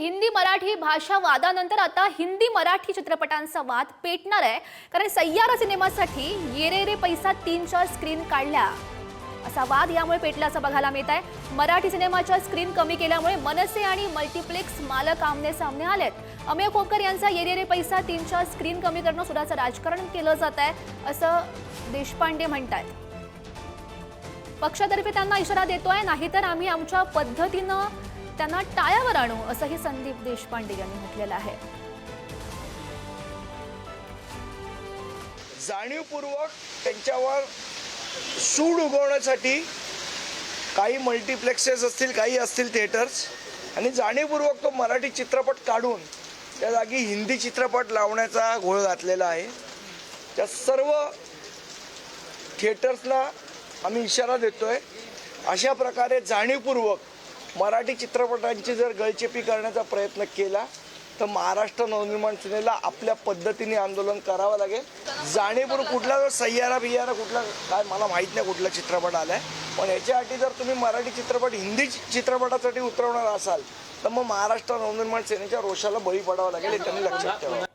हिंदी मराठी भाषा वादानंतर आता हिंदी मराठी चित्रपटांचा वाद पेटणार आहे. कारण सय्यारा सिनेमासाठी येरे रे पैसा तीन चार स्क्रीन काढल्या. असा वाद यामुळे पेटला असं बघायला मिळत आहे. मराठी सिनेमाच्या स्क्रीन कमी केल्यामुळे मनसे आणि मल्टिप्लेक्स मालक आमने सामने आलेत. अमेय खोपकर यांचा येरे रे पैसा तीन चार स्क्रीन कमी करणं सुद्धाचं राजकारण केलं जात आहे असं देशपांडे म्हणतात पक्षातर्फे त्यांना इशारा देतोय नाहीतर आम्ही आमच्या पद्धतीनं त्यांना टाळ्यावर आणू असंही संदीप देशपांडे यांनी म्हटलेलं आहे. जाणीवपूर्वक त्यांच्यावर सूड उगवण्यासाठी काही मल्टिप्लेक्सेस असतील काही असतील थिएटर्स आणि जाणीवपूर्वक तो मराठी चित्रपट काढून त्या जागी हिंदी चित्रपट लावण्याचा घोळ घातलेला आहे. त्या सर्व थिएटर्सना आम्ही इशारा देतोय. अशा प्रकारे जाणीवपूर्वक मराठी चित्रपटांची जर गळचेपी करण्याचा प्रयत्न केला तर महाराष्ट्र नवनिर्माण सेनेला आपल्या पद्धतीने आंदोलन करावं लागेल. जाणीपूर कुठला जर सह्यारा बियारा कुठला काय मला माहीत नाही कुठला चित्रपट आलाय. पण याच्यासाठी जर तुम्ही मराठी चित्रपट हिंदी चित्रपटासाठी उतरवणार असाल तर मग महाराष्ट्र नवनिर्माण सेनेच्या रोषाला बळी पडावं लागेल हे त्यांनी लक्षात ठेवा